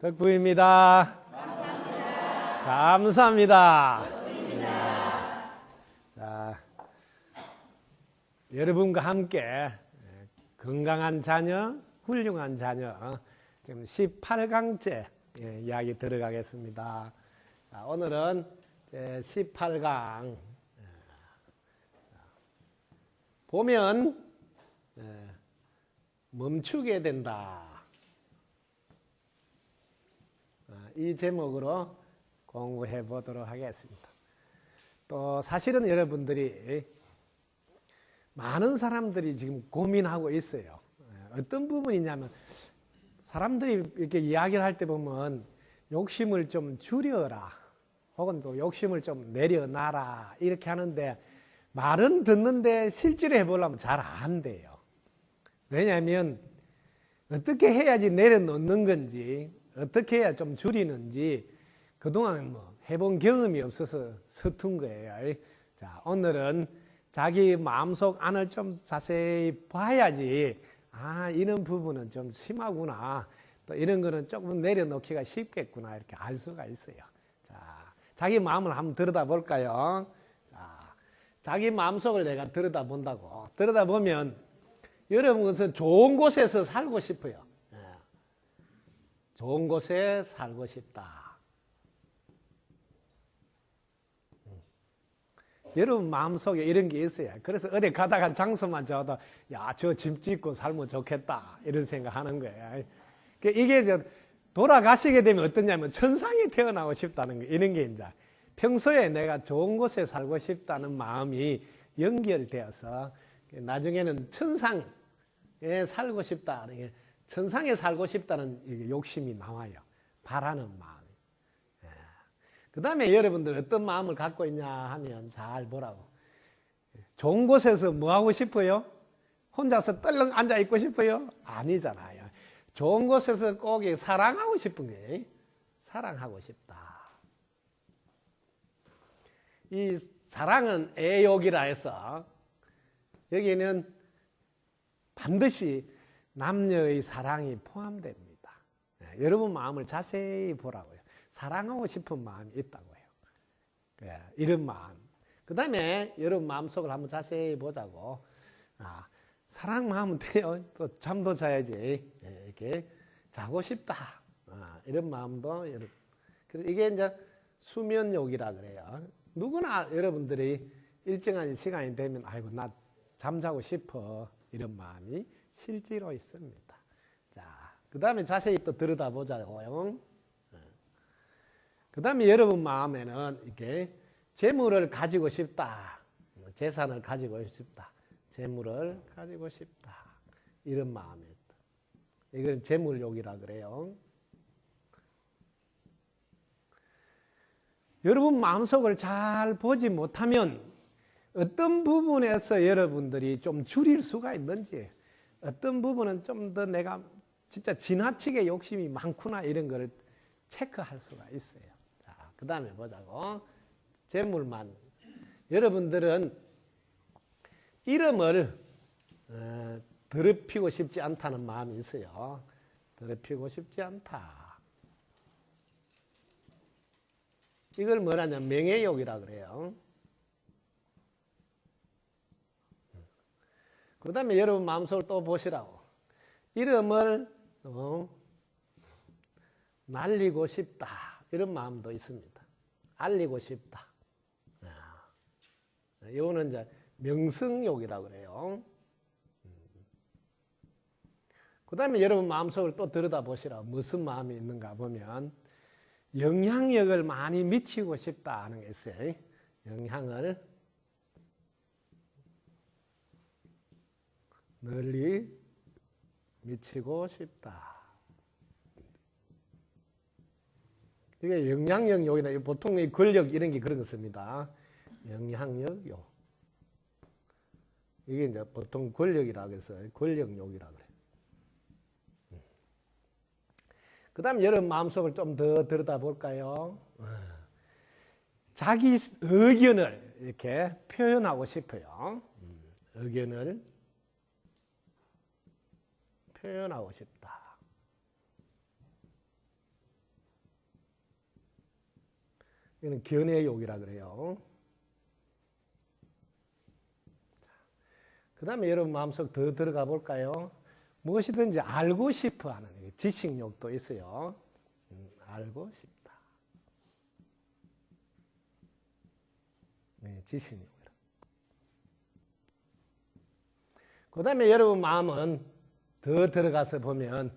덕부입니다. 감사합니다. 네. 자, 여러분과 함께 건강한 자녀, 훌륭한 자녀, 지금 18강째 이야기 들어가겠습니다. 자, 오늘은 18강. 보면 예, 멈추게 된다. 아, 이 제목으로 공부해 보도록 하겠습니다. 또 사실은 여러분들이 많은 사람들이 지금 고민하고 있어요. 예, 어떤 부분이냐면 사람들이 이렇게 이야기를 할 때 보면 욕심을 좀 줄여라. 혹은 또 욕심을 좀 내려놔라. 이렇게 하는데 말은 듣는데 실제로 해보려면 잘 안 돼요. 왜냐하면 어떻게 해야지 내려놓는 건지 어떻게 좀 줄이는지 그동안 뭐 해본 경험이 없어서 서툰 거예요. 자, 오늘은 자기 마음속 안을 좀 자세히 봐야지 아, 이런 부분은 좀 심하구나. 또 이런 거는 조금 내려놓기가 쉽겠구나. 이렇게 알 수가 있어요. 자, 자기 마음을 한번 들여다 볼까요? 자기 마음속을 내가 들여다 본다고. 들여다 보면 여러분은 좋은 곳에서 살고 싶어요. 예. 좋은 곳에 살고 싶다. 음. 여러분 마음속에 이런 게 있어요. 그래서 어디 가다가 장소만 잡아도 야, 저 집 짓고 살면 좋겠다. 이런 생각 하는 거예요. 그러니까 이게 저 돌아가시게 되면 어떠냐면 천상에 태어나고 싶다는 거 이런 게 이제 평소에 내가 좋은 곳에 살고 싶다는 마음이 연결되어서 나중에는 천상에 살고 싶다. 천상에 살고 싶다는 욕심이 나와요. 바라는 마음. 예. 그 다음에 여러분들 어떤 마음을 갖고 있냐 하면 잘 보라고. 좋은 곳에서 뭐 하고 싶어요? 혼자서 떨렁 앉아 있고 싶어요? 아니잖아요. 좋은 곳에서 꼭 사랑하고 싶은 게 사랑하고 싶다. 이 사랑은 애욕이라 해서 여기는 반드시 남녀의 사랑이 포함됩니다. 네, 여러분 마음을 자세히 보라고요. 사랑하고 싶은 마음이 있다고요. 네, 이런 마음. 그 다음에 여러분 마음속을 한번 자세히 보자고. 아, 사랑 마음은 돼요. 또 잠도 자야지. 네, 이렇게 자고 싶다. 아, 이런 마음도 그래서 이게 이제 수면욕이라 그래요. 누구나 여러분들이 일정한 시간이 되면 아이고 나 잠자고 싶어 이런 마음이 실제로 있습니다. 자, 그 다음에 자세히 또 들여다보자고요. 어. 그 다음에 여러분 마음에는 이렇게 재물을 가지고 싶다. 재산을 가지고 싶다. 재물을 가지고 싶다. 이런 마음이 있다. 이건 재물욕이라 그래요. 여러분 마음속을 잘 보지 못하면 어떤 부분에서 여러분들이 좀 줄일 수가 있는지 어떤 부분은 좀 더 내가 진짜 지나치게 욕심이 많구나 이런 거를 체크할 수가 있어요. 자, 그 다음에 보자고. 재물만. 여러분들은 이름을 어, 더럽히고 싶지 않다는 마음이 있어요. 더럽히고 싶지 않다. 이걸 뭐라냐 명예욕이라 그래요. 그 다음에 여러분 마음속을 또 보시라고. 이름을 어, 날리고 싶다. 이런 마음도 있습니다. 알리고 싶다. 이거는 이제 명승욕이라 그래요. 그 다음에 여러분 마음속을 또 들여다 보시라. 무슨 마음이 있는가 보면 영향력을 많이 미치고 싶다 하는 게 있어요. 영향을 널리 미치고 싶다. 이게 영향력 욕이나 보통 이 권력 이런 게 그런 것입니다. 영향력 욕. 이게 이제 보통 권력이라고 해서 권력 욕이라고 그래. 그 다음에 여러분 마음속을 좀 더 들여다 볼까요? 자기 의견을 이렇게 표현하고 싶어요. 의견을 표현하고 싶다. 이는 견해의 욕이라 그래요. 그 다음에 여러분 마음속 더 들어가 볼까요? 무엇이든지 알고 싶어 하는 지식욕도 있어요. 음, 알고 싶다. 네, 지식욕. 그 다음에 여러분 마음은 더 들어가서 보면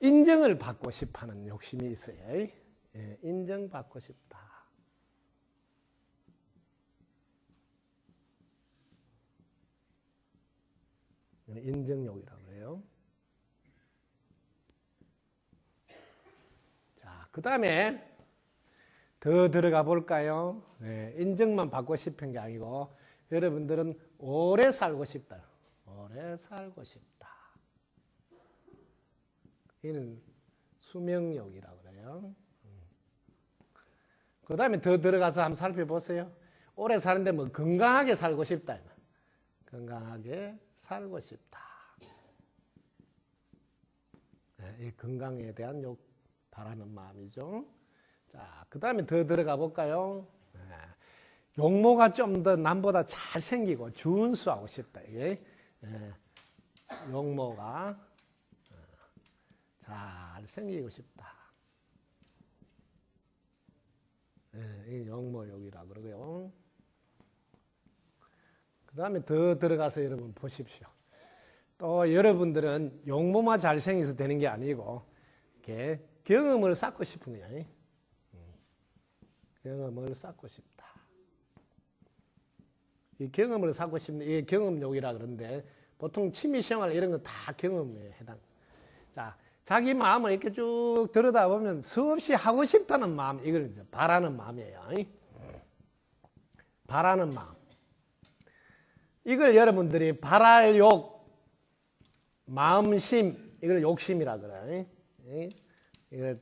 인정을 받고 싶어 하는 욕심이 있어요. 예, 인정받고 싶다. 인정욕이라고 그래요. 자, 그 다음에 더 들어가 볼까요? 네, 인정만 받고 싶은 게 아니고 여러분들은 오래 살고 싶다. 오래 살고 싶다. 이는 수명욕이라고 그래요. 그 다음에 더 들어가서 한번 살펴보세요. 오래 사는데 뭐 건강하게 살고 싶다. 건강하게 살고 싶다. 네, 이 건강에 대한 욕 바라는 마음이죠. 자, 그 다음에 더 들어가 볼까요? 네, 용모가 좀 더 남보다 잘 생기고 준수하고 싶다. 이게 네, 용모가 어, 잘 생기고 싶다. 네, 이 용모욕이라 그러고요. 그 다음에 더 들어가서 여러분 보십시오. 또 여러분들은 용모만 잘생겨서 되는 게 아니고 이렇게 경험을 쌓고 싶은 거야. 음. 경험을 쌓고 싶다. 이 경험을 쌓고 싶은 이 경험욕이라 그러는데 보통 취미생활 이런 거 다 경험에 해당. 자, 자기 마음을 이렇게 쭉 들여다보면 수없이 하고 싶다는 마음, 이걸 바라는 마음이에요. 바라는 마음. 이걸 여러분들이 바랄 욕, 마음심, 이걸 욕심이라 그래. 이걸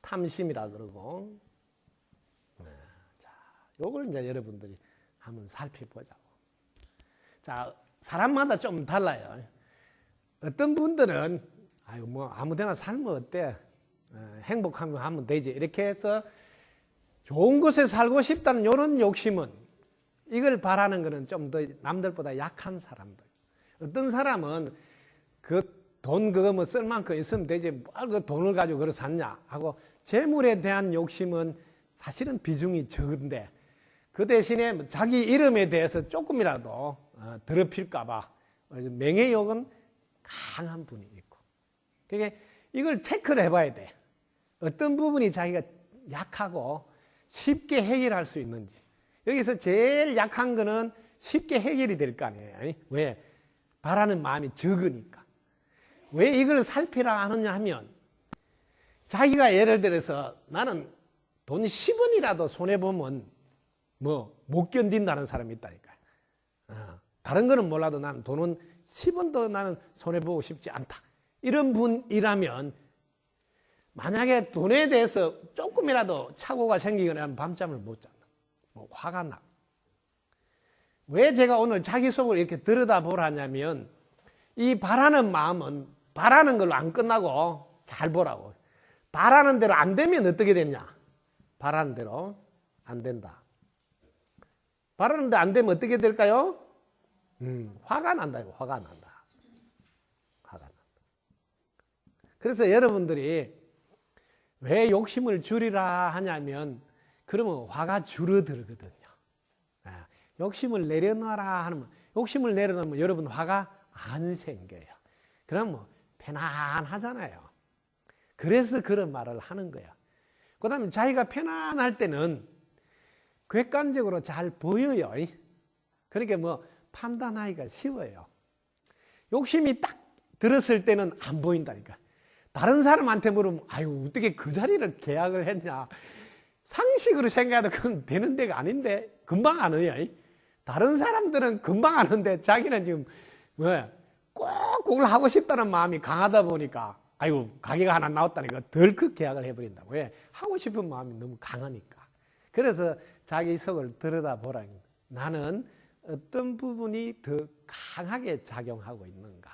탐심이라 그러고. 네, 자, 요걸 이제 여러분들이 한번 살펴보자고. 자, 사람마다 좀 달라요. 어떤 분들은 아유 뭐 아무데나 살면 어때? 어, 행복하면 하면 되지. 이렇게 해서 좋은 곳에 살고 싶다는 이런 욕심은 이걸 바라는 것은 좀 더 남들보다 약한 사람들. 어떤 사람은 그 돈 그거 뭐 쓸 만큼 있으면 되지 뭘 그 돈을 가지고 그걸 샀냐 하고 재물에 대한 욕심은 사실은 비중이 적은데 그 대신에 자기 이름에 대해서 조금이라도 어, 더럽힐까 봐 명예욕은 강한 분이 있고 그러니까 이걸 체크를 해봐야 돼. 어떤 부분이 자기가 약하고 쉽게 해결할 수 있는지. 여기서 제일 약한 거는 쉽게 해결이 될 거 아니에요. 왜? 바라는 마음이 적으니까. 왜 이걸 살피라 하느냐 하면 자기가 예를 들어서 나는 돈 10원이라도 손해보면 뭐 못 견딘다는 사람이 있다니까요. 어, 다른 거는 몰라도 나는 돈은 10원도 나는 손해보고 싶지 않다. 이런 분이라면 만약에 돈에 대해서 조금이라도 착오가 생기거나 밤잠을 못 잔다. 뭐 화가 나. 왜 제가 오늘 자기 속을 이렇게 들여다보라냐면 이 바라는 마음은 바라는 걸로 안 끝나고 잘 보라고. 바라는 대로 안 되면 어떻게 되느냐? 바라는 대로 안 된다. 바라는 대로 안 되면 어떻게 될까요? 음, 화가 난다. 화가 난다. 화가 난다. 그래서 여러분들이 왜 욕심을 줄이라 하냐면 그러면 화가 줄어들거든요. 아, 욕심을 내려놔라 하면 욕심을 내려놓으면 여러분 화가 안 생겨요. 그럼 뭐 편안하잖아요. 그래서 그런 말을 하는 거예요. 그 다음에 자기가 편안할 때는 객관적으로 잘 보여요. 그러니까 뭐 판단하기가 쉬워요. 욕심이 딱 들었을 때는 안 보인다니까. 다른 사람한테 물으면 아유 어떻게 그 자리를 계약을 했냐. 상식으로 생각해도 그건 되는 데가 아닌데 금방 안 해요. 다른 사람들은 금방 아는데 자기는 지금 뭐꼭 그걸 하고 싶다는 마음이 강하다 보니까 아이고 가게가 하나 나왔다니까 덜컥 계약을 해버린다고. 왜 하고 싶은 마음이 너무 강하니까. 그래서 자기 속을 들여다보라. 나는 어떤 부분이 더 강하게 작용하고 있는가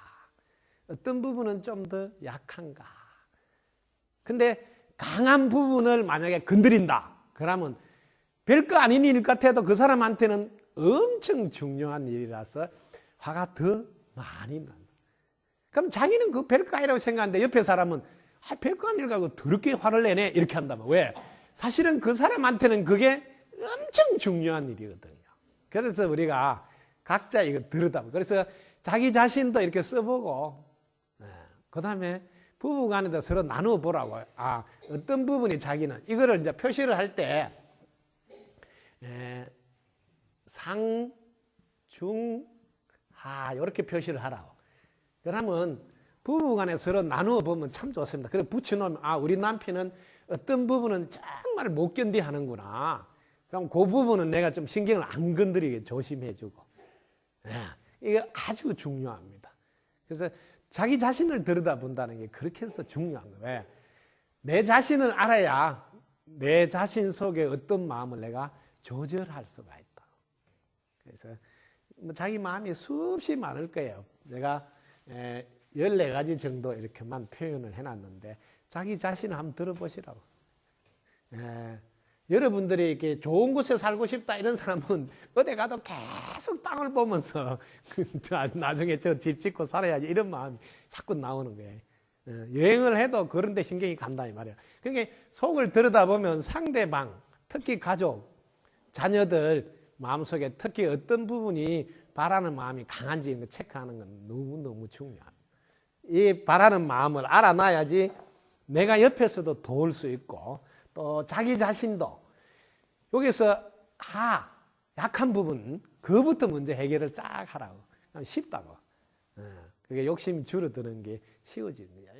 어떤 부분은 좀 더 약한가 근데 강한 부분을 만약에 건드린다 그러면 별거 아닌 일 같아도 그 사람한테는 엄청 중요한 일이라서 화가 더 많이 난다. 그럼 자기는 그 별거 아니라고 생각하는데 옆에 사람은 아, 별거 아닐 가고 더럽게 화를 내네 이렇게 한다면 왜? 사실은 그 사람한테는 그게 엄청 중요한 일이거든요. 그래서 우리가 각자 이거 들으다. 그래서 자기 자신도 이렇게 써보고, 그 다음에 부부 간에도 서로 나누어 보라고. 아, 어떤 부분이 자기는 이거를 이제 표시를 할 때, 상, 중, 하, 이렇게 표시를 하라고. 그러면 부부 간에 서로 나누어 보면 참 좋습니다. 그래 붙여놓으면, 아, 우리 남편은 어떤 부분은 정말 못 견디 하는구나. 그럼 그 부분은 내가 좀 신경을 안 건드리게 조심해주고. 예, 이게 아주 중요합니다. 그래서 자기 자신을 들여다본다는 게 그렇게 해서 중요한 거예요. 왜? 내 자신을 알아야 내 자신 속에 어떤 마음을 내가 조절할 수가 있다. 그래서 뭐 자기 마음이 수없이 많을 거예요. 내가 14가지 정도 이렇게만 표현을 해놨는데 자기 자신을 한번 들어보시라고. 예, 여러분들이 이렇게 좋은 곳에 살고 싶다 이런 사람은 어디 가도 계속 땅을 보면서 나중에 저 집 짓고 살아야지 이런 마음이 자꾸 나오는 거예요. 예, 여행을 해도 그런 데 신경이 간다 이 말이에요. 그러니까 속을 들여다보면 상대방, 특히 가족, 자녀들 마음속에 특히 어떤 부분이 바라는 마음이 강한지 체크하는 건 너무너무 중요합니다. 이 바라는 마음을 알아놔야지 내가 옆에서도 도울 수 있고 또 자기 자신도 여기서 하 약한 부분 그부터 먼저 해결을 쫙 하라고 쉽다고 예, 그게 욕심이 줄어드는 게 쉬워집니다.